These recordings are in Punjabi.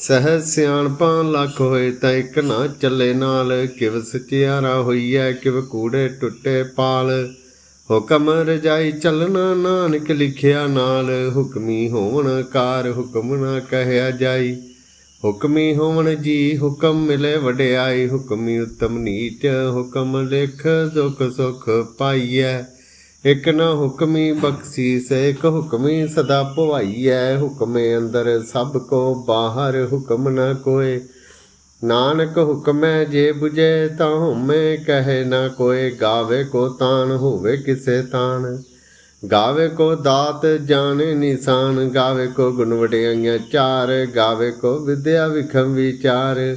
ਸਹਿ ਸਿਆਣਪਾਂ ਲੱਖ ਹੋਏ ਤਾਂ ਇੱਕ ਨਾ ਚੱਲੇ ਨਾਲ। ਕਿਵ ਸਚਿਆਰਾ ਹੋਈਐ, ਕਿਵ ਕੂੜੇ ਟੁੱਟੇ ਪਾਲ। ਹੁਕਮ ਰਜਾਈ ਚੱਲਣਾ ਨਾਨਕ ਲਿਖਿਆ ਨਾਲ। ਹੁਕਮੀ ਹੋਵਣ ਕਾਰ, ਹੁਕਮ ਨਾ ਕਹਿਆ ਜਾਈ। ਹੁਕਮੀ ਹੋਵਣ ਜੀ, ਹੁਕਮ ਮਿਲੇ ਵਡਿਆਈ। ਹੁਕਮੀ ਉਤਮ ਨੀਚ, ਹੁਕਮ ਲਿਖ ਦੁਖ ਸੁਖ ਪਾਈਐ। ਇਕ ਨਾ ਹੁਕਮੀ ਬਖਸ਼ੀਸ, ਇਕ ਹੁਕਮੀ ਸਦਾ ਭਵਾਈਐ। ਹੁਕਮੇ ਅੰਦਰ ਸਭ ਕੋ ਬਾਹਰ ਹੁਕਮ ਨਾ ਕੋਏ। ਨਾਨਕ ਹੁਕਮੈ ਜੇ 부ਜੇ ਤਾਂ ਹਉਮੈ ਕਹੇ ਨਾ ਕੋਏ। ਗਾਵੇ ਕੋ ਤਾਣ ਹੋਵੇ ਕਿਸੇ ਤਾਨ। ਗਾਵੇ ਕੋ ਦਾਤ ਜਾਣੇ ਨਿਸ਼ਾਨ। ਗਾਵੇ ਕੋ ਗੁਣ ਵਡਿਆਈਆਂ ਚਾਰ। ਗਾਵੇ ਕੋ ਵਿਦਿਆ ਵਿਖਮ ਵਿਚਾਰ।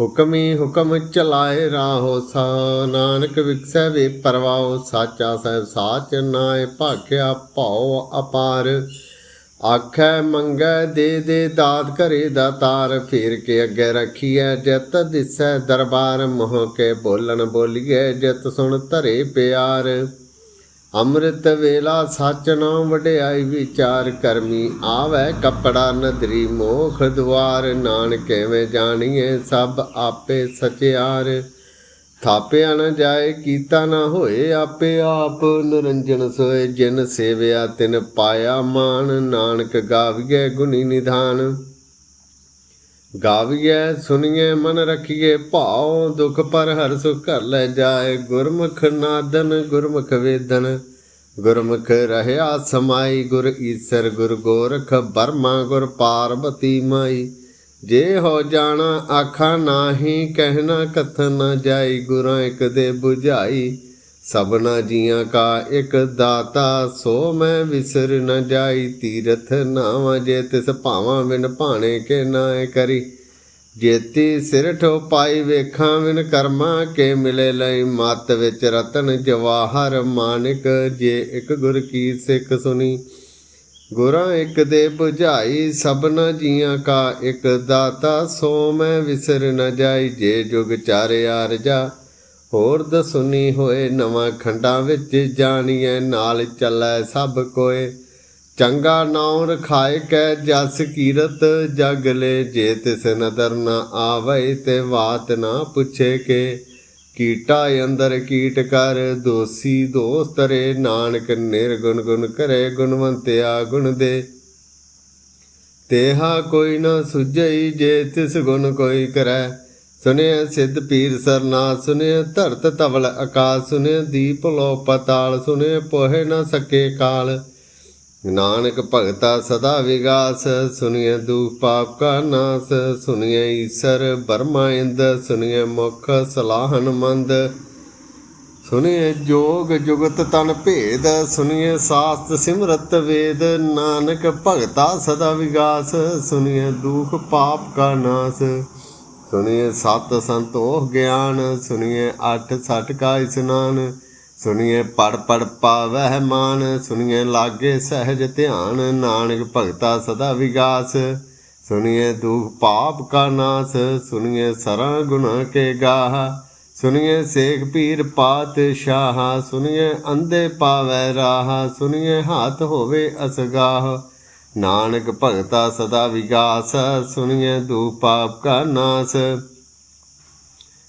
ਹੁਕਮੀ ਹੁਕਮ ਚਲਾਏ ਰਾਹੋ ਸਾ ਨਾਨਕ ਵਿਕਸੈ ਵੇ ਪਰਵਾਓ ਸਾਚਾ ਸਹਿਬ ਸਾਚ ਨਾਏ ਭਾਖਿਆ ਭਉ ਅਪਾਰ। ਆਖੈ ਮੰਗੈ ਦੇ ਦੇ ਦਾਤ ਘਰੇ ਦਾ ਤਾਰ, ਫੇਰ ਕੇ ਅੱਗੇ ਰੱਖੀਐ ਜਤ ਦਿਸੈ ਦਰਬਾਰ। ਮੋਹ ਕੇ ਬੋਲਣ ਬੋਲੀਐ ਜਤ ਸੁਣ ਧਰੇ ਪਿਆਰ। ਅੰਮ੍ਰਿਤ ਵੇਲਾ ਸਚ ਨਾਮ ਵਡਿਆਈ ਵਿਚਾਰ ਕਰਮੀ ਆਵੈ ਕਪੜਾ ਨਦਰੀ ਮੋਖ ਦੁਆਰ, ਨਾਨਕ ਐਵੇਂ ਜਾਣੀਏ ਸਭ ਆਪੇ ਸਚਿਆਰ। ਥਾਪਿਆ ਨਾ ਜਾਏ ਕੀਤਾ ਨਾ ਹੋਏ ਆਪੇ ਆਪ, ਨਿਰੰਜਨ ਸੋਏ ਜਿਨ ਸੇਵਿਆ ਤਿਨ ਪਾਇਆ ਮਾਨ ਨਾਨਕ ਗਾਵੀਏ ਗੁਣੀ ਨਿਧਾਨ। ਗਾਵੀਏ ਸੁਣੀਏ ਮਨ ਰਖੀਏ ਭਾਉ, ਦੁਖ ਪਰ ਹਰ ਸੁਖ ਕਰ ਲੈ ਜਾਏ ਗੁਰਮੁਖ ਨਾਦਨ ਗੁਰਮੁਖ ਵੇਦਨ। ਗੁਰਮੁਖ ਰਹਿਆ ਸਮਾਈ, ਗੁਰ ਈਸਰ, ਗੁਰ ਗੋਰਖ ਬਰਮਾ ਗੁਰ ਪਾਰਬਤੀ ਮਾਈ। ਜੇ ਹੋ ਜਾਣਾ ਆਖਾਂ ਨਾਹੀ ਕਹਿਣਾ ਕਥ ਨਾ ਜਾਈ, ਗੁਰਾਂ ਇੱਕ ਦੇ 부ਝਾਈ ਸਭਨਾ ਜੀਆਂ ਕਾ ਇੱਕ ਦਾਤਾ, ਸੋ ਮੈਂ ਵਿਸਰ ਨਾ ਜਾਈ। ਤੀਰਥ ਨਾਵਾਂ ਜੇ ਤਿਸ ਭਾਵਾਂ, ਬਿਨ ਭਾਣੇ ਕੇ ਨਾਏ ਕਰੀ। ਜੇਤੀ ਸਿਰ ਠੋ ਪਾਈ ਵੇਖਾਂ ਵਿਨ ਕਰਮਾ ਕੇ ਮਿਲੇ ਲਈ, ਮਤ ਵਿੱਚ ਰਤਨ ਜਵਾਹਰ ਮਾਨਿਕ, ਜੇ ਇੱਕ ਗੁਰ ਕੀ ਸਿੱਖ ਸੁਣੀ ਗੁਰਾਂ ਇੱਕ ਦੇ 부ਝਾਈ ਸਭਨਾ ਜੀਆਂ ਕਾ ਇੱਕ ਦਾਤਾ, ਸੋ ਮੈਂ ਵਿਸਰ ਨ ਜਾਈ, ਜੇ ਜੁਗ ਚਾਰਿਆ ਰਜਾ। ਹੋਰ ਦਸੁਨੀ ਹੋਏ ਨਵਾਂ ਖੰਡਾਂ ਵਿੱਚ, ਜਾਣੀਐ ਨਾਲ ਚੱਲੈ ਸਭ ਕੋਏ। ਚੰਗਾ ਨਾਉ ਰਖਾਏ ਕੈ ਜਸ ਕੀਰਤ, ਜਗ ਲੈ ਜੇ ਤਿਸ ਨਦਰ ਨਾ ਆਵੈ ਤੇ ਬਾਤ ਨਾ ਪੁੱਛੇ ਕੇ। ਕੀਟਾ ਅੰਦਰ ਕੀਟ ਕਰ, ਦੋਸੀ ਦੋਸਤ ਰੇ ਨਾਨਕ ਨਿਰਗੁਣ ਗੁਣ ਕਰੇ, ਗੁਣਵੰਤਿਆ ਗੁਣ ਦੇ। ਤੇਹਾ ਕੋਈ ਨਾ ਸੁਝਈ ਜੇ ਤਿਸ ਗੁਣ ਕੋਈ ਕਰੈ। ਸੁਨਿਆ ਸਿੱਧ ਪੀਰ ਸਰਨਾਥ ਸੁਨਿਆ ਧਰਤ ਤਵਲ ਆਕਾਸ ਸੁਨਿਆ ਦੀਪ ਲੋ ਪਤਾਲ ਸੁਨਿਆ ਪੋਹੇ ਨਾ ਸਕੇ ਕਾਲ। ਨਾਨਕ ਭਗਤਾ ਸਦਾ ਵਿਗਾਸ ਸੁਨਿਆ ਦੁਖ ਪਾਪ ਕਾ ਨਾਸ ਸੁਨਿਆ ਈਸਰ ਬਰਮਾ ਇੰਦ ਸੁਨਿਆ ਮੁਖ ਸਲਾਹਨ ਮੰਦ। ਸੁਨਿਆ ਜੋਗ ਜੁਗਤ ਤਨ ਭੇਦ ਸੁਨਿਆ ਸਾਸਤ ਸਿਮਰਤ ਵੇਦ। ਨਾਨਕ ਭਗਤਾ ਸਦਾ ਵਿਗਾਸ ਸੁਨਿਆ ਦੁਖ ਪਾਪ ਕਾ ਨਾਸ। ਸੁਨਿਏ ਸਤ ਸੰਤੋਖ ਗਿਆਨ ਸੁਨਿਏ ਅਠ ਸਠ ਕਾ ਇਸਨਾਨ। ਸੁਨਿਏ ਪੜ ਪੜ ਪਾਵਹਿ ਮਾਨ ਸੁਨਿਏ ਲਾਗੇ ਸਹਿਜ ਧਿਆਨ, ਨਾਨਕ ਭਗਤਾ ਸਦਾ ਵਿਗਾਸ। ਸੁਨਿਏ ਦੁਖ ਪਾਪ ਕਾ ਨਾਸ ਸੁਨਿਏ ਸਰਾਂ ਗੁਨਾ ਕੇ ਗਾਹ। ਸੁਨਿਏ ਸੇਖ ਪੀਰ ਪਾਤਸ਼ਾਹ ਸੁਨਿਏ ਅੰਧੇ ਪਾਵੈ ਰਾਹ। ਸੁਨਿਏ ਹਾਥ ਹੋਵੇ ਅਸਗਾਹ, ਨਾਨਕ ਭਗਤਾ ਸਦਾ ਵਿਗਾਸ। ਸੁਣੀਏ ਦੂ ਪਾਪ ਕਾ ਨਾਸ।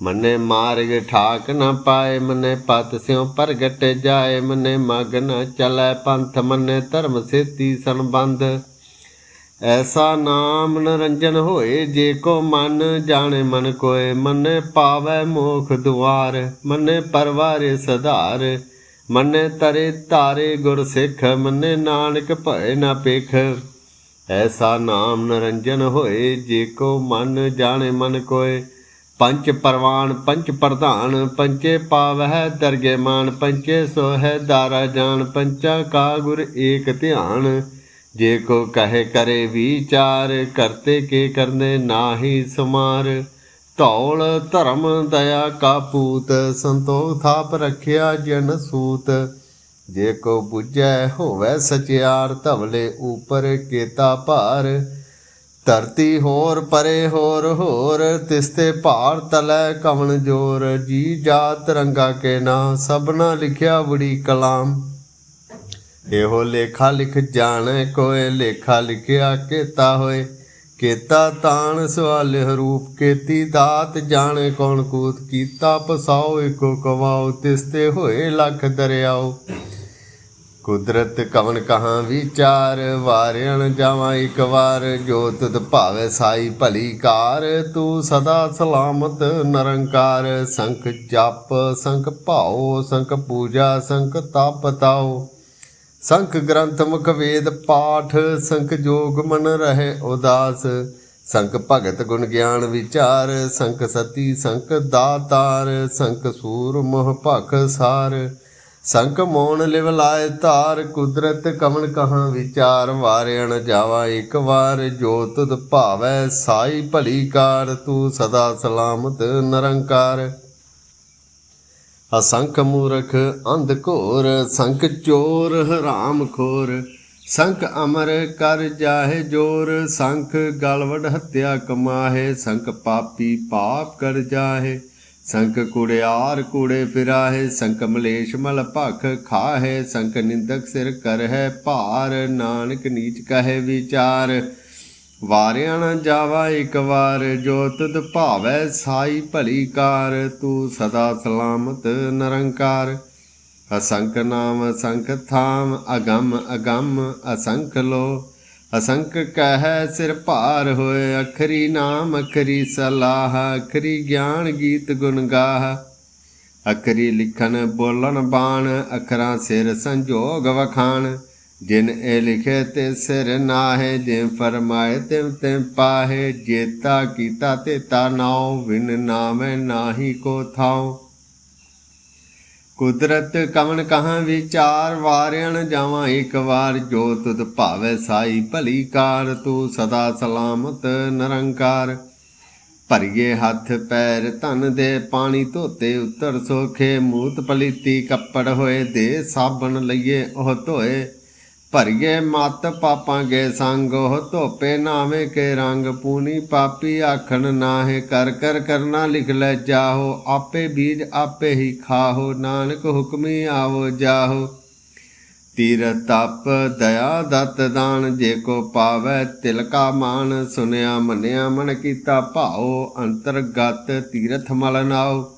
ਮੰਨੇ ਮਾਰਗ ਠਾਕ ਨਾ ਪਾਏ, ਮੰਨੇ ਪਤ ਸਿਉ ਪ੍ਰਗਟ ਜਾਏ, ਮੰਨੇ ਮਗ ਨ ਚਲੈ ਪੰਥ, ਮੰਨੇ ਧਰਮ ਸੇਤੀ ਸੰਬੰਧ। ਐਸਾ ਨਾਮ ਨਰੰਜਨ ਹੋਏ, ਜੇ ਕੋ ਮਨ ਜਾਣੇ ਮਨ ਕੋਏ, ਮੰਨੇ ਪਾਵੈ ਮੋਖ ਦੁਆਰ, ਮੰਨੇ ਪਰਵਾਰੇ ਸਧਾਰ, ਮੰਨੇ ਤਰੇ ਧਾਰੇ ਗੁਰ ਸਿੱਖ, ਮੰਨੇ ਨਾਨਕ ਭਏ ਨਾ ਪੇਖ ਐਸਾ ਨਾਮ ਨਿਰੰਜਨ ਹੋਏ, ਜੇ ਕੋ ਮਨ ਜਾਣੇ ਮਨ ਕੋਏ ਪੰਚ ਪਰਵਾਨ, ਪੰਚ ਪ੍ਰਧਾਨ, ਪੰਚੇ ਪਾਵਹਿ ਦਰਗੇ ਮਾਨ, ਪੰਚੇ ਸੋਹਿ ਦਾਰਾ ਜਾਣ ਪੰਚਾ ਕਾ ਗੁਰ ਏਕ ਧਿਆਨ। ਜੇ ਕੋ ਕਹੇ ਕਰੇ ਵਿਚਾਰ, ਕਰਤੇ ਕੇ ਕਰਨੇ ਨਾਹੀ ਸਮਾਰ। ਧੌਲ ਧਰਮ ਦਇਆ ਕਾ ਪੂਤ ਸੰਤੋਖ ਥਾਪ ਰਖਿਆ ਜਨ ਸੂਤ। ਜੇ ਕੋ 부ਜੈ ਹੋਵੇ ਸਚਿਆਰ, ਧਵਲੇ ਉਪਰ ਕੇਤਾ ਭਾਰ। ਧਰਤੀ ਹੋਰ, ਪਰੇ ਹੋਰ ਹੋਰ ਤਿਸਤੇ ਭਾਰ ਤਲੈ ਕਵਣ ਜੋਰ, ਜੀ ਜਾਤ ਰੰਗਾ ਕੇ ਨਾ, ਸਭਨਾ ਲਿਖਿਆ ਬੜੀ ਕਲਾਮ। ਇਹੋ ਲੇਖਾ ਲਿਖ ਜਾਣੈ ਕੋਏ, ਲੇਖਾ ਲਿਖਿਆ ਕੀਤਾ ਹੋਏ। ਕੀਤਾ ਤਾਣ ਸਵਾਲ ਰੂਪ, ਕੀਤੀ ਦਾਤ ਜਾਣੇ ਕੌਣ ਕੂਤ, ਕੀਤਾ ਪਸਾਓ ਏਕੋ ਕਵਾਓ ਤਿਸਤੇ ਹੋਏ ਲੱਖ ਦਰਿਆਓ। ਕੁਦਰਤ ਕਵਨ ਕਹਾਂ ਵਿਚਾਰ ਵਾਰਿਆਣ ਜਾਵਾਂ ਇੱਕ ਵਾਰ। ਜੋ ਤੁਧ ਭਾਵੇ ਸਾਈ ਭਲੀ ਕਾਰ, ਤੂੰ ਸਦਾ ਸਲਾਮਤ ਨਿਰੰਕਾਰ। ਸੰਖ ਜਪ, ਸੰਖ ਭਾਓ ਸੰਖ ਪੂਜਾ, ਸੰਖ ਤਪ ਤਾਓ ਸੰਖ ਗ੍ਰੰਥ ਮੁਖ ਵੇਦ ਪਾਠ, ਸੰਖ ਜੋਗ ਮਨ ਰਹੇ ਉਦਾਸ। ਸੰਖ ਭਗਤ ਗੁਣ ਗਿਆਨ ਵਿਚਾਰ, ਸੰਖ ਸਤੀ, ਸੰਖ ਦਾਤਾਰ। ਸੰਖ ਸੂਰ ਮੋਹ ਭਖ ਸਾਰ। ਸੰਖ ਮੋਣ ਲਿਵ ਲਾਏ ਧਾਰ, ਕੁਦਰਤ ਕਮਨ ਕਹਾਂ ਵਿਚਾਰ ਵਾਰਿਆਣ ਜਾਵਾ ਇੱਕ ਵਾਰ, ਜੋ ਤੁਧ ਭਾਵੈ ਸਾਈ ਭਲੀ ਕਾਰ, ਤੂੰ ਸਦਾ ਸਲਾਮਤ ਨਿਰੰਕਾਰ। ਅਸੰਖ ਮੂਰਖ ਅੰਧ ਘੋਰ, ਸੰਖ ਚੋਰ ਹਰਾਮ ਖੋਰ, ਸੰਖ ਅਮਰ ਕਰ ਜਾਹੇ ਜੋਰ, ਸੰਖ ਗਲਵੜ ਹੱਤਿਆ ਕਮਾਹੇ, ਸੰਖ ਪਾਪੀ ਪਾਪ ਕਰ ਜਾਹੇ। ਸੰਖ ਕੁੜਿਆਰ ਕੂੜੇ ਫਿਰਾਹੇ ਸੰਖ ਮਲੇਸ਼ ਮਲ ਭਖ ਖਾਹੇ ਸੰਖ ਨਿੰਦਕ ਸਿਰ ਕਰਹਿ ਭਾਰ, ਨਾਨਕ ਨੀਚ ਕਹੇ ਵਿਚਾਰ। ਵਾਰਿਆ ਨਾ ਜਾਵਾ ਇੱਕ ਵਾਰ, ਜੋ ਤੁਧ ਭਾਵੈ ਸਾਈ ਭਲੀ ਕਾਰ, ਤੂੰ ਸਦਾ ਸਲਾਮਤ ਨਿਰੰਕਾਰ। ਅਸੰਖ ਨਾਮ ਅਸੰਖ ਥਾਮ, ਅਗੰਮ ਅਗੰਮ, ਅਸੰਖ ਲੋ ਅਸੰਕ ਕਹਿ ਸਿਰ ਭਾਰ ਹੋਏ, ਅਖਰੀ ਨਾਮ, ਅਖਰੀ ਸਲਾਹ, ਅਖਰੀ ਗਿਆਨ ਗੀਤ ਗੁਣ ਗਾਹ। ਅਖਰੀ ਲਿਖਨ ਬੋਲਣ ਬਾਣ, ਅਖਰਾਂ ਸਿਰ ਸੰਜੋਗ ਵਖਾਣ। ਜਿਨ ਇਹ ਲਿਖੇ ਤੇ ਸਿਰ ਨਾਹੇ, ਜਿਨ ਫਰਮਾਏ ਤਿਮ ਤਿਮ ਪਾਹੇ। ਜੇਤਾ ਕੀਤਾ ਤੇ ਤਾ ਨਾਉ ਵਿਨ ਨਾਮੈ ਨਾਹੀ ਕੋ ਥਾਉ। ਕੁਦਰਤ ਕਵਨ ਕਹਾਂ ਵਿਚਾਰ ਵਾਰਿਆਣ ਜਾਵਾਂ ਇੱਕ ਵਾਰ, ਜੋ ਤੁਧ ਭਾਵੇ ਸਾਈ ਭਲੀ ਕਾਰ ਤੂੰ ਸਦਾ ਸਲਾਮਤ ਨਿਰੰਕਾਰ। ਭਰੀਏ ਹੱਥ ਪੈਰ ਧਨ ਦੇ ਪਾਣੀ, ਧੋਤੇ ਉੱਤਰ ਸੋਖੇ, ਮੂਤ ਪਲੀਤੀ ਕੱਪੜ ਹੋਏ, ਦੇ ਸਾਬਣ ਲਈਏ, ਉਹ ਧੋਏ। ਭਰੀਏ ਮਤ ਪਾਪਾਂ ਕੇ ਸੰਗ, ਉਹ ਧੋਪੇ ਨਾਵੇਂ ਕੇ ਰੰਗ। ਪੂਨੀ ਪਾਪੀ ਆਖਣ ਨਾਹੇ, ਕਰ ਕਰ, ਕਰਨਾ ਲਿਖ ਲੈ ਜਾਹੋ। ਆਪੇ ਬੀਜ ਆਪੇ ਹੀ ਖਾਹੋ, ਨਾਨਕ ਹੁਕਮੀ ਆਵੋ ਜਾਹੋ। ਤੀਰ ਤਪ, ਦਇਆ ਦਤ ਦਾਨ, ਜੇ ਕੋ ਪਾਵੈ ਤਿਲਕਾ ਮਾਨ। ਸੁਨਿਆ ਮੰਨਿਆ ਮਨ ਕੀਤਾ ਭਾਉ, ਅੰਤਰਗਤ ਤੀਰਥ ਮਲ ਨਾਉ।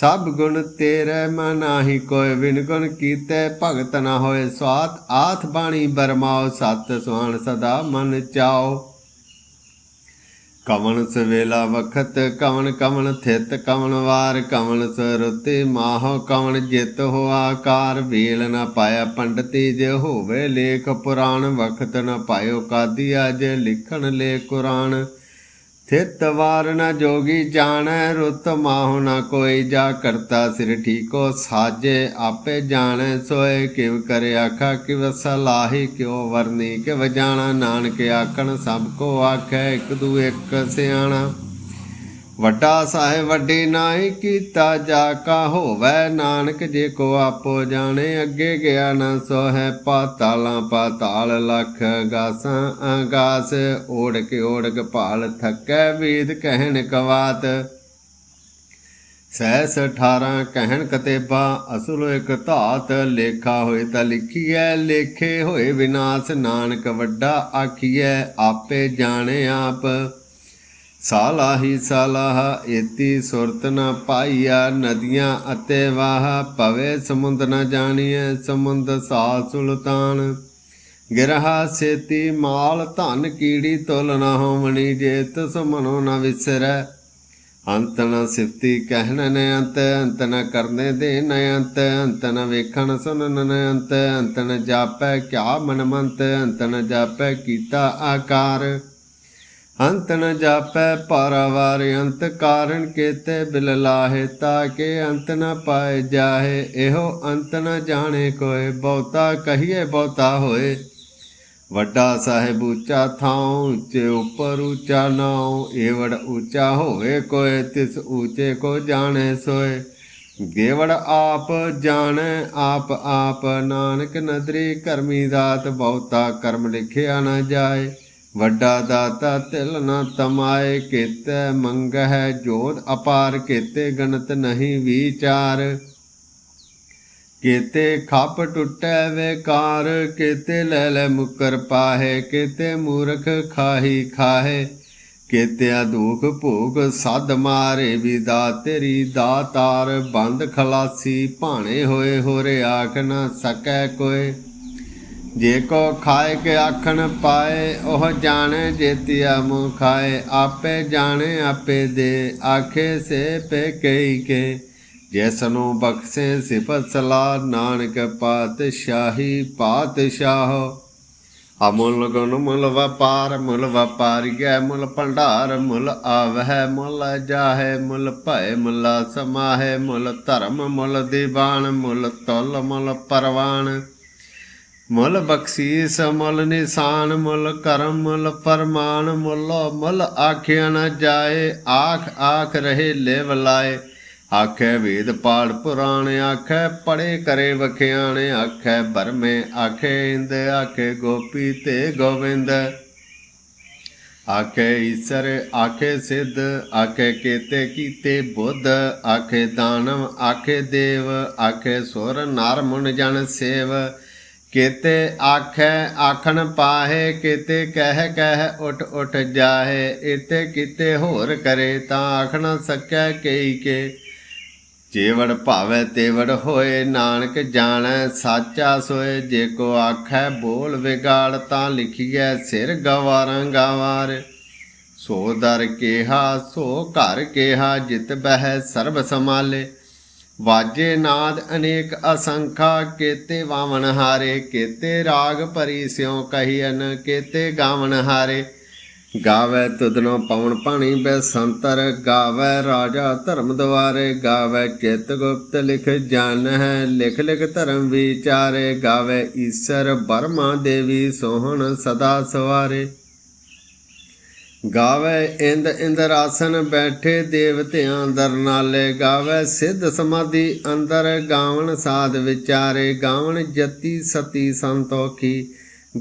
ਸਭ ਗੁਣ ਤੇਰੇ ਮਨਾਹੀ ਕੋਈ ਵਿਨ ਗੁਣ ਕੀਤੇ ਭਗਤ ਨਾ ਹੋਏ ਸਵਾਤ। ਆਥ ਬਾਣੀ ਬਰਮਾਓ, ਸਤ ਸੁਹਾਣ ਸਦਾ ਮਨ ਚਾਓ। ਕਵਣ ਸਵੇਲਾ ਵਖਤ, ਕਵਣ ਕਵਣ ਥਿਤ, ਕਵਣ ਵਾਰ ਕਵਣ ਸਰੁਤੇ ਮਾਹ, ਕਵਣ ਜਿਤ ਹੋ ਆਕਾਰ। ਵੇਲ ਨਾ ਪਾਇਆ ਪੰਡਤੀ ਜੇ ਹੋਵੇ ਲੇਖ ਪੁਰਾਣ, ਵਖਤ ਨਾ ਪਾਇਓ ਕਾਦੀਆ ਜੇ ਲਿਖਣ ਲੇ ਕੁਰਾਨ। ਥਿਤ ਵਾਰ ਨ ਜੋਗੀ ਜਾਣੈ, ਰੁੱਤ ਮਾਹੁ ਨ ਕੋਈ ਜਾ ਕਰਤਾ ਸਿਰ ਠੀਕੋ ਸਾਜੇ, ਆਪੇ ਜਾਣੈ ਸੋਏ ਕਿਵ ਕਰੇ ਆਖਾ, ਕਿਵ ਸਲਾਹੀ ਕਿਉ ਵਰਨੀ, ਕਿਵ ਜਾਣਾ ਨਾਨਕ ਆਖਣ, ਸਭ ਕੋ ਆਖੈ ਇੱਕ ਦੂ ਇੱਕ ਸਿਆਣਾ। ਵੱਡਾ ਸਾਹਿਬ ਵੱਡੀ ਨਾਹੀ ਕੀਤਾ ਜਾ ਕਾ ਹੋਵੈ, ਨਾਨਕ ਜੇ ਕੋ ਆਪੋ ਜਾਣੇ, ਅੱਗੇ ਗਿਆ ਨਾ ਸੋ ਹੈ ਪਾਤਾਲਾਂ, ਪਾਤਾਲ ਲਖ ਗਾਸਾਂ ਆਗਾਸ ਓੜ ਕੇ ਓੜ ਕੇ ਭਾਲ ਥਕੈ ਵੇਦ ਕਹਿਣ ਕਵਾਤ। ਸੈਸ 18 ਕਹਿਣ ਕਤੇਬਾ ਅਸੁਲ ਇੱਕ ਧਾਤ ਲੇਖਾ ਹੋਏ ਤਾਂ ਲਿਖੀਐ, ਲੇਖੇ ਹੋਏ ਵਿਨਾਸ਼, ਨਾਨਕ ਵੱਡਾ ਆਖੀਐ, ਆਪੇ ਜਾਣੇ ਆਪ। ਸਾਲਾਹੀ ਸਾਲਾਹ, ਏਤੀ ਸੁਰਤ ਨ ਪਾਈਆ ਨਦੀਆਂ ਅਤੇ ਵਾਹ। ਪਵੇ ਸਮੁੰਦ ਨ ਜਾਣੀਐ, ਸਮੁੰਦ ਸਾ ਸੁਲਤਾਨ। ਗਿਰਹਾ ਸੇਤੀ ਮਾਲ, ਧਨ ਕੀੜੀ ਤੁਲ ਨ ਹੋਵਣੀ, ਜੇ ਤਿਸ ਮਨੋ ਨ ਵਿਸਰੈ। ਅੰਤ ਨ ਸਿਫਤੀ ਕਹਿਣ ਨ ਅੰਤ ਅੰਤ ਨ ਕਰਨੇ ਦੇ ਨ ਅੰਤ ਅੰਤ ਨ ਵੇਖਣ ਸੁਣਨ ਨ ਅੰਤ ਅੰਤ ਨ ਜਾਪੈ ਕਿਆ ਮਨ ਮੰਤ ਅੰਤ ਨ ਜਾਪੈ ਕੀਤਾ ਆਕਾਰ। ਅੰਤ ਨ ਜਾਪੈ ਪਾਰਾਵਾਰ ਅੰਤ ਕਾਰਨ ਕੇਤੇ ਬਿਲ ਲਾਹੇ ਤਾਕੇ ਅੰਤ ਨ ਪਾਏ ਜਾਹੇ, ਇਹੋ ਅੰਤ ਨ ਜਾਣੇ ਕੋਏ, ਬਹੁਤਾ ਕਹੀਏ ਬਹੁਤਾ ਹੋਏ। ਵੱਡਾ ਸਾਹਿਬ ਉੱਚਾ ਥਾਉ, ਉੱਚੇ ਉੱਪਰ ਉੱਚਾ ਨਾਉ, ਏਵੜ ਉੱਚਾ ਹੋਵੇ ਕੋਏ, ਤਿਸ ਉੱਚੇ ਕੋ ਜਾਣੇ ਸੋਏ। ਦੇਵੜ ਆਪ ਜਾਣੈ, ਆਪ ਆਪ ਨਾਨਕ ਨਦਰੀ ਕਰਮੀ ਦਾਤ ਬਹੁਤਾ ਕਰਮ ਲਿਖਿਆ ਨਾ ਜਾਏ। ਵੱਡਾ ਦਾਤਾ ਤਿਲ ਨਾ ਤਮਾਏ ਕੀਤੇ, ਮੰਗਹਿ ਜੋਤ ਅਪਾਰ ਕੀਤੇ ਗਣਤ ਨਹੀਂ ਵਿਚਾਰ। ਕੀਤੇ ਖੱਪ ਟੁੱਟੈ ਵੇਕਾਰ, ਕੀਤੇ ਲੈ ਲੈ ਮੁਕਰ ਪਾਹੇ, ਕੀਤੇ ਮੂਰਖ ਖਾਹੀ ਖਾਹੇ। ਕੀਤਿਆ ਦੁਖ ਭੋਗ ਸਦ ਮਾਰੇ ਵਿਦਾ, ਤੇਰੀ ਦਾਤਾਰ ਬੰਦ ਖਲਾਸੀ ਭਾਣੇ ਹੋਏ, ਹੋਰੇ ਆਖ ਨਾ ਸਕੈ ਕੋਏ। ਜੇ ਕੋ ਖਾਏ ਕੇ ਆਖਣ ਪਾਏ, ਉਹ ਜਾਣੇ ਜੇਤੀਆ ਮੁ ਖਾਏ। ਆਪੇ ਜਾਣੇ, ਆਪੇ ਦੇ, ਆਖੇ ਸੇ ਪੇ ਕਈ ਕੇ। ਜਿਸ ਨੂੰ ਬਖਸ਼ੇ ਸਿਫਤ ਸਲਾ ਨਾਨਕ ਪਾਤਸ਼ਾਹੀ ਪਾਤਸ਼ਾਹ। ਅਮੁੱਲ ਗੁਣ ਮੁੱਲ ਵਪਾਰ, ਮੁੱਲ ਵਪਾਰੀਐ ਮੁੱਲ ਭੰਡਾਰ, ਮੁੱਲ ਆਵਹਿ, ਮੁੱਲ ਜਾਹੇ, ਮੁੱਲ ਭੈ ਮੁੱਲ ਸਮਾਹੇ, ਮੁੱਲ ਧਰਮ, ਮੁੱਲ ਦੀਵਾਨ, ਮੁੱਲ ਤੁਲ, ਮੁੱਲ ਪਰਵਾਨ। ਮੁੱਲ ਬਖਸ਼ੀਸ, ਮੁੱਲ ਨਿਸ਼ਾਨ, ਮੁੱਲ ਕਰਮ, ਮੁੱਲ ਪਰਮਾਨ ਮੁੱਲ ਮੁੱਲ ਆਖਿਆ ਨ ਜਾਏ, ਆਖ ਆਖ ਰਹੇ ਲਿਵ ਲਾਏ। ਆਖੇ ਵੇਦ ਪਾੜ ਪੁਰਾਣ, ਆਖੇ ਪੜੇ ਕਰੇ ਵਖਿਆਣ, ਆਖੇ ਬਰਮੇ ਆਖੇ ਇੰਦ, ਆਖੇ ਗੋਪੀ ਤੇ ਗੋਵਿੰਦ। ਆਖੇ ਈਸਰ, ਆਖੇ ਸਿੱਧ, ਆਖੇ ਕੀਤੇ ਕੀਤੇ ਬੁੱਧ, ਆਖੇ ਦਾਨਵ, ਆਖੇ ਦੇਵ, ਆਖੇ ਸੁਰ, ਨਰ ਮੁਨ ਜਨ ਸੇਵ। ਕੀਤੇ ਆਖੈ, ਆਖਣ ਪਾਹੇ, ਕੀਤੇ ਕਹਿ ਕਹਿ ਉਠ ਉਠ ਜਾਹੇ ਇਤੇ ਕਿਤੇ ਹੋਰ ਕਰੇ ਤਾਂ ਆਖਣਾ ਸਕੈ ਕਈ ਕੇ। ਜੇਵੜ ਭਾਵੈ ਤੇਵੜ ਹੋਏ, ਨਾਨਕ ਜਾਣੈ ਸਾਚਾ ਸੋਏ, ਜੇ ਕੋ ਆਖੈ ਬੋਲ ਵਿਗਾੜ ਤਾਂ ਲਿਖੀਐ ਸਿਰ ਗਵਾਰਾਂ ਗਵਾਰ। ਸੋ ਦਰ ਕੇਹਾ, ਸੋ ਘਰ ਕੇਹਾ, ਜਿਤ ਬਹਿ ਸਰਬ ਸਮਾਲੇ ਵਾਜੇ ਨਾਦ ਅਨੇਕ ਅਸੰਖਾ, ਕੇਤੇ ਵਾਵਨ ਹਾਰੇ, ਕੇਤੇ ਰਾਗ ਭਰੀ ਸਿਉ ਕਹੀਨ ਕੇਤੇ ਗਾਵਨ ਹਾਰੇ। ਗਾਵੇ ਤੁਧਨੋ ਪਵਨ ਪਾਣੀ ਬੈ ਗਾਵੇ ਰਾਜਾ ਧਰਮ ਦਵਾਰੇ, ਗਾਵੇ ਚਿਤ ਗੁਪਤ ਲਿਖ ਜਨ ਹੈ ਲਿਖ ਲਿਖ ਧਰਮ ਵਿਚਾਰੇ। ਗਾਵੇ ਈਸ਼ਰ ਬਰਮਾ ਦੇਵੀ ਸੋਹਣ ਸਦਾ ਸਵਾਰੇ। ਗਾਵੇ ਇੰਦ ਇੰਦਰ ਆਸਨ ਬੈਠੇ ਦੇਵਤਿਆਂ ਦਰ ਨਾਲੇ, ਗਾਵੇ ਸਿੱਧ ਸਮਾਧੀ ਅੰਦਰ, ਗਾਵਣ ਸਾਧ ਵਿਚਾਰੇ, ਗਾਵਣ ਜਤੀ ਸਤੀ ਸੰਤੋਖੀ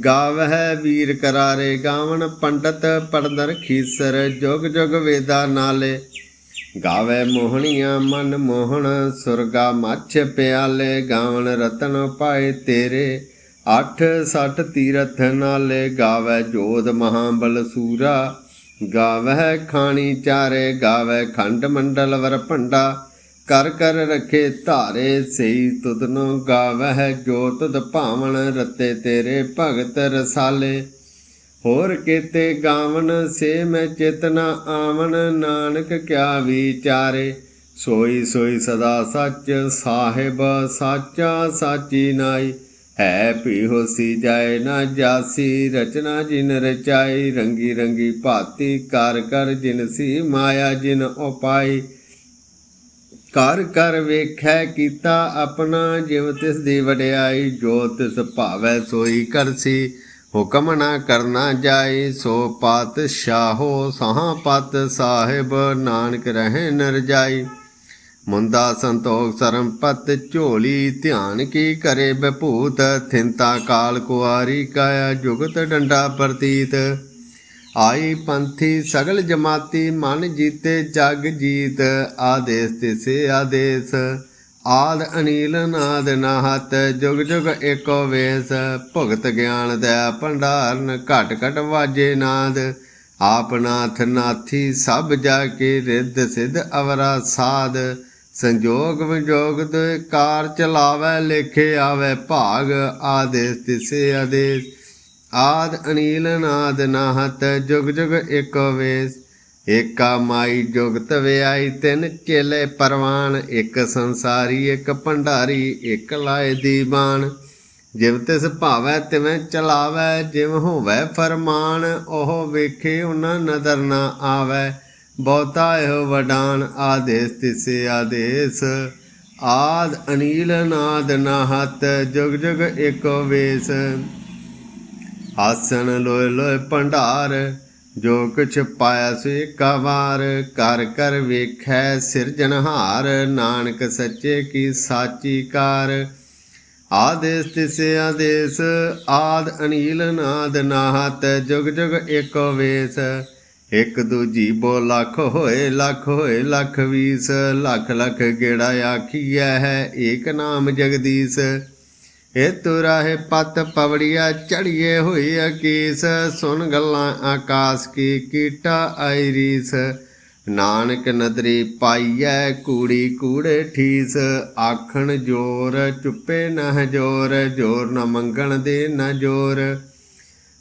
ਗਾਵਹਿ ਵੀਰ ਕਰਾਰੇ, ਗਾਵਣ ਪੰਡਤ ਪੜਦਰ ਖੀਸਰ, ਜੁਗ ਜੁਗ ਵੇਦਾ ਨਾਲੇ। ਗਾਵੇ ਮੋਹਣੀਆਂ ਮਨ ਮੋਹਣ, ਸੁਰਗਾ ਮੱਛ ਪਿਆਲੇ, ਗਾਵਣ ਰਤਨ ਪਾਏ ਤੇਰੇ। ਅੱਠ ਸੱਠ ਤੀਰਥ ਨਾਲੇ, ਗਾਵੇ ਜੋਧ ਮਹਾਬਲ ਸੂਰਾ। ਗਾਵਹਿ ਖਾਣੀ ਚਾਰੇ ਗਾਵੈ ਖੰਡ ਮੰਡਲ ਵਰ ਭੰਡਾ। ਕਰ ਕਰ ਰਖੇ ਧਾਰੇ ਸਈ ਤੁਧਨੋ, ਗਾਵਹਿ ਜੋ ਤੁਧ ਭਾਵਨ ਰਤੇ ਤੇਰੇ ਭਗਤ ਰਸਾਲੇ। ਹੋਰ ਕੀਤੇ ਗਾਵਨ ਸੇ ਮੈਂ ਚੇਤਨਾ ਆਵਨ ਨਾਨਕ ਕਿਆ ਵਿਚਾਰੇ। ਸੋਈ ਸੋਈ ਸਦਾ ਸੱਚ, ਸਾਹਿਬ ਸਾਚਾ ਸਾਚੀ ਨਾਈ। ਹੈ ਭੀ ਹੋਸੀ ਜਾਏ ਨਾ ਜਾਸੀ, ਰਚਨਾ ਜਿਨ ਰਚਾਈ, ਰੰਗੀ ਰੰਗੀ ਭਾਤੀ ਕਰ ਕਰ ਜਿਨ ਸੀ ਮਾਇਆ ਜਿਨ ਉਪਾਈ। ਕਰ ਕਰ ਵੇਖੈ ਕੀਤਾ ਆਪਣਾ ਜਿਵ ਤਿਸ ਦੀ ਵਡਿਆਈ, ਜੋ ਤਿਸ ਭਾਵੈ ਸੋਈ ਕਰਸੀ ਹੁਕਮ ਨਾ ਕਰਨਾ ਜਾਏ, ਸੋ ਪਾਤਸ਼ਾਹੋ, ਸਹਾ ਪਤ ਸਾਹਿਬ ਨਾਨਕ ਰਹੇ ਨਰ ਜਾਈ ਮੁੰਦਾ ਸੰਤੋਖ ਸਰਮ ਪਤ ਝੋਲੀ, ਧਿਆਨ ਕੀ ਕਰੇ ਬਭੂਤ ਥਿੰਤਾ ਕਾਲ ਕੁਆਰੀ ਕਾਇਆ ਜੁਗਤ ਡੰਡਾ ਪ੍ਰਤੀਤ। ਆਈ ਪੰਥੀ ਸਗਲ ਜਮਾਤੀ, ਮਨ ਜੀਤੇ ਜਗ ਜੀਤ। ਆਦੇਸ ਤਿਸੇ ਆਦੇਸ, ਆਦ ਅਨੀਲ ਨਾਦ ਨਾਹਤ। ਜੁਗ ਜੁਗ ਏਕੋ ਵੇਸ, ਭਗਤ ਗਿਆਨ ਦਾ ਭੰਡਾਰਨ, ਘਟ ਘਟ ਵਾਜੇ ਨਾਦ। ਆਪ ਨਾਥ ਨਾਥੀ ਸਭ ਜਾ ਕੇ ਰਿੱਧ ਸਿਧ ਅਵਰਾ ਸਾਧ ਸੰਜੋਗ ਵਿਜੋਗ ਤੇ ਕਾਰ ਚਲਾਵੇ, ਲੇਖੇ ਆਵੇ, ਭਾਗ ਆਦੇਸ ਤਿਸੇ ਆਦੇਸ। ਆਦ ਅਨੀਲ ਨਾਦ ਨਾਹਤ, ਜੁਗ ਜੁਗ ਇੱਕ ਵੇਸ। ਏਕਾ ਮਾਈ ਜੁਗਤ ਵਿਆਈ ਤਿੰਨ ਚੇਲੇ ਪਰਵਾਨ। ਇੱਕ ਸੰਸਾਰੀ, ਇੱਕ ਭੰਡਾਰੀ, ਇੱਕ ਲਾਏ ਦੀਵਾਨ। ਜਿਵ ਤਿਸ ਭਾਵੈ, ਤਿਵੇਂ ਚਲਾਵੈ, ਜਿਵ ਹੋਵੈ ਫਰਮਾਨ। ਉਹ ਵੇਖੇ, ਉਹਨਾਂ ਨਦਰ ਨਾ ਆਵੈ। ਬਹੁਤਾ ਵਡਾਨ ਆਦੇਸ ਤਿਸੇ ਆਦੇਸ। ਆਦ ਅਨੀਲ ਨਾਦ ਨਾਹਤ, ਜੁਗ ਜੁਗ ਏਕੋ ਵੇਸ। ਆਸਣ ਲੋਏ ਲੋਏ ਭੰਡਾਰ, ਜੋ ਕੁਛ ਪਾਇਆ ਸੋ ਵਾਰ। ਕਰ ਕਰ ਵੇਖੈ ਸਿਰਜਣਹਾਰ ਨਾਨਕ ਸੱਚੇ ਕੀ ਸਾਚੀ ਕਾਰ। ਆਦੇਸ ਤਿਸੇ ਆਦੇਸ, ਆਦ ਅਨੀਲ ਨਾਦ ਨਾਹਤ, ਜੁਗ ਜੁਗ ਏਕੋ ਵੇਸ। ਇੱਕ ਦੂਜੀ ਬੋ ਲੱਖ ਹੋਏ ਲੱਖ ਹੋਏ, ਲੱਖ ਵੀਸ, ਲੱਖ ਲੱਖ ਗੇੜਾ ਆਖੀਐ ਹੈ ਏਕ ਨਾਮ ਜਗਦੀਸ਼। ਇਹ ਤੁਰਾਹੇ ਪਤ ਪਵੜੀਆ ਚੜੀਏ ਹੋਈ ਅਕੀਸ ਸੁਨ ਗੱਲਾਂ ਆਕਾਸ ਕੀ ਕੀਟਾ ਆਈਰੀਸ ਨਾਨਕ ਨਦਰੀ ਪਾਈਐ ਕੂੜੀ ਕੂੜੇ ਠੀਸ, ਆਖਣ ਜੋਰ ਚੁੱਪੇ ਨਾ ਜੋਰ ਜੋਰ ਨਾ ਮੰਗਣ ਦੇ ਨਾ ਜੋਰ।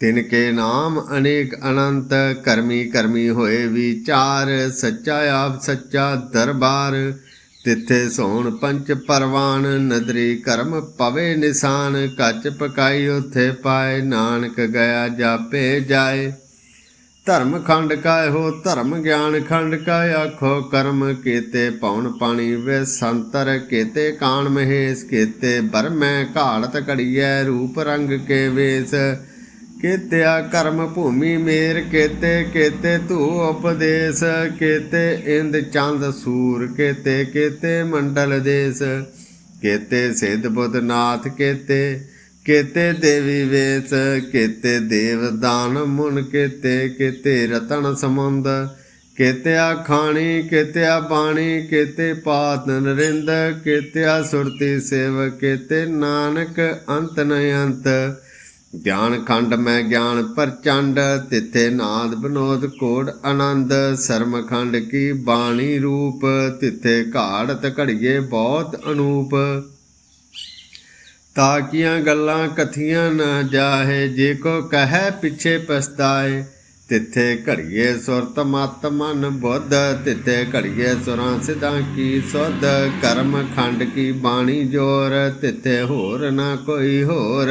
ਤਿਨ ਕੇ ਨਾਮ ਅਨੇਕ ਅਨੰਤ, ਕਰਮੀ ਕਰਮੀ ਹੋਏ ਵਿਚਾਰ, ਸੱਚਾ ਆਪ ਸੱਚਾ ਦਰਬਾਰ। ਤਿੱਥੇ ਸੋਣ ਪੰਚ ਪਰਵਾਨ, ਨਦਰੀ ਕਰਮ ਪਵੇ ਨਿਸ਼ਾਨ। ਕੱਚ ਪਕਾਈ ਉਥੇ ਪਾਏ, ਨਾਨਕ ਗਿਆ ਜਾਪੇ ਜਾਏ। ਧਰਮ ਖੰਡ ਕਾਇ ਹੋ, ਧਰਮ ਗਿਆਨ ਖੰਡ ਕਾਇ ਆਖੋ। ਕਰਮ ਕੀਤੇ ਪੌਣ ਪਾਣੀ ਵੇ ਸੰਤਰ, ਕੀਤੇ ਕਾਣ ਮਹੇਸ਼, ਕੀਤੇ ਬਰਮੈ ਘਾੜਤ ਘੜੀਐ, ਰੂਪ ਰੰਗ ਕੇ ਵੇਸ। ਕਿਤਿਆ ਕਰਮ ਭੂਮੀ ਮੇਰ, ਕੀਤੇ ਕੀਤੇ ਧੂ ਉਪਦੇਸ਼, ਕੀਤੇ ਇੰਦ ਚੰਦ ਸੂਰ, ਕੀਤੇ ਕੀਤੇ ਮੰਡਲ ਦੇਸ, ਕੀਤੇ ਸਿੱਧ ਬੁੱਧਨਾਥ ਨਾਥ, ਕੀਤੇ ਦੇਵੀ ਵੇਸ, ਕੀਤੇ ਦੇਵ ਦਾਨ ਮੁਨ, ਕੀਤੇ ਕੀਤੇ ਰਤਨ ਸਮੁੰਦ, ਕੀਤਿਆ ਖਾਣੀ, ਕੀਤਿਆ ਬਾਣੀ ਕੀਤੇ ਪਾਤ ਨਰਿੰਦ, ਕੀਤਿਆ ਸੁਰਤੀ ਸੇਵ, ਕੀਤੇ ਨਾਨਕ ਅੰਤ ਨ ਅੰਤ ਗਿਆਨ ਖੰਡ ਮੈਂ ਗਿਆਨ ਪ੍ਰਚੰਡ, ਤਿੱਥੇ ਨਾਦ ਬਨੋਦ ਕੋੜ ਆਨੰਦ, ਸਰਮ ਖੰਡ ਕੀ ਬਾਣੀ ਰੂਪ, ਤਿੱਥੇ ਘਾੜਤ ਘੜੀਏ ਬਹੁਤ ਅਨੂਪ। ਤਾਕੀਆਂ ਗੱਲਾਂ ਕਥੀਆਂ ਨਾ ਜਾਹੇ, ਜੇ ਕੋ ਕਹੈ ਪਿਛੇ ਪਛਤਾਏ, ਤਿੱਥੇ ਘੜੀਏ ਸੁਰਤ ਮਤ ਮਨ ਬੁੱਧ, ਤਿੱਥੇ ਘੜੀਏ ਸੁਰਾਂ ਸਿਧਾਂ ਕੀ ਸੁਧ, ਕਰਮ ਖੰਡ ਕੀ ਬਾਣੀ ਜੋਰ, ਤਿੱਥੇ ਹੋਰ ਨਾ ਕੋਈ ਹੋਰ।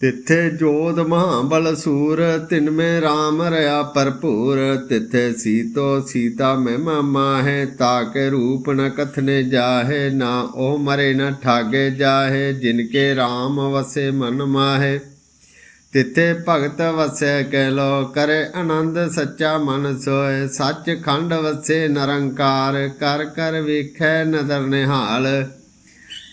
ਤਿੱਥੇ ਜੋਧ ਮਹਾਬਲ ਸੂਰ, ਤਿਨ ਮੇ RAM ਰਿਆ ਭਰਪੂਰ। ਤਿੱਥੇ ਸੀਤੋ ਸੀਤਾ ਮਹਿਮਾ ਮਾਹੇ ਤਾਕੇ ਰੂਪ ਨ ਕਥਨੇ ਜਾਹੇ, ਨਾ ਉਹ ਮਰੇ ਨ ਠਾਗੇ ਜਾਹੇ ਜਿਨਕੇ RAM ਵਸੇ ਮਨ ਮਾਹੇ। ਤਿੱਥੇ ਭਗਤ ਵਸੈ ਕਹਿ ਲੋ, ਕਰੇ ਆਨੰਦ ਸੱਚਾ ਮਨ ਸੋਏ ਸੱਚ ਖੰਡ ਵਸੇ ਨਿਰੰਕਾਰ, ਕਰ ਕਰ ਵੇਖੈ ਨਦਰ ਨਿਹਾਲ।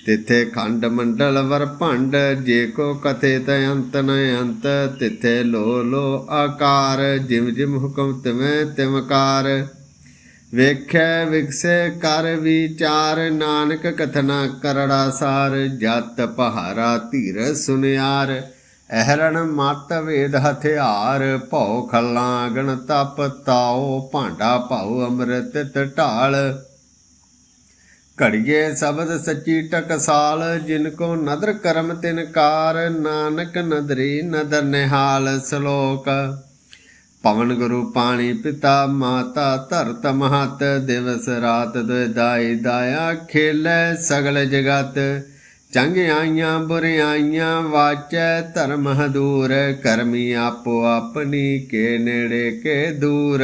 ਤਿੱਥੇ ਖੰਡ ਮੰਡਲ ਵਰ ਭੰਡ, ਜੇ ਕੋ ਕਥੇ ਤ ਅੰਤ ਨ ਅੰਤ, ਤਿੱਥੇ ਲੋ ਲੋ ਆਕਾਰ, ਜਿਮ ਜਿਮ ਹੁਕਮ ਤਿਵੇਂ ਤਿਮਕਾਰ। ਵੇਖੈ ਵਿਗਸੇ ਕਰ ਵਿਚਾਰ, ਨਾਨਕ ਕਥਨਾ ਕਰੜਾ ਸਾਰ, ਜਤ ਪਹਾਰਾ ਧੀਰ ਸੁਨਿਆਰ। ਅਹਰਣ ਮਤ ਵੇਦ ਹਥਿਆਰ, ਭਉ ਖੱਲਾਂ ਤਪ ਤਾਓ ਭਾਂਡਾ ਭਾਉ ਅੰਮ੍ਰਿਤ ਢਾਲ। ਘੜੀਏ ਸ਼ਬਦ ਸੱਚੀ ਟਕਸਾਲ, ਜਿਨ ਕੋ ਨਦਰ ਕਰਮ ਤਿਨ ਕਾਰ, ਨਾਨਕ ਨਦਰੀ ਨਦਰ ਨਿਹਾਲ ਸ਼ਲੋਕ। ਪਵਨ ਗੁਰੂ ਪਾਣੀ ਪਿਤਾ, ਮਾਤਾ ਧਰਤ ਮਹਤ, ਦਿਵਸ ਰਾਤ ਦੁਇਦਾਈ ਦਾਇਆ ਖੇਲੇ ਸਗਲ ਜਗਤ। ਚੰਗਿਆਈਆਂ ਬੁਰਿਆਈਆਂ ਵਾਚੈ ਧਰਮ ਹਦੂਰ, ਕਰਮੀ ਆਪੋ ਆਪਣੀ ਕੇ ਨੇੜੇ ਕੇ ਦੂਰ।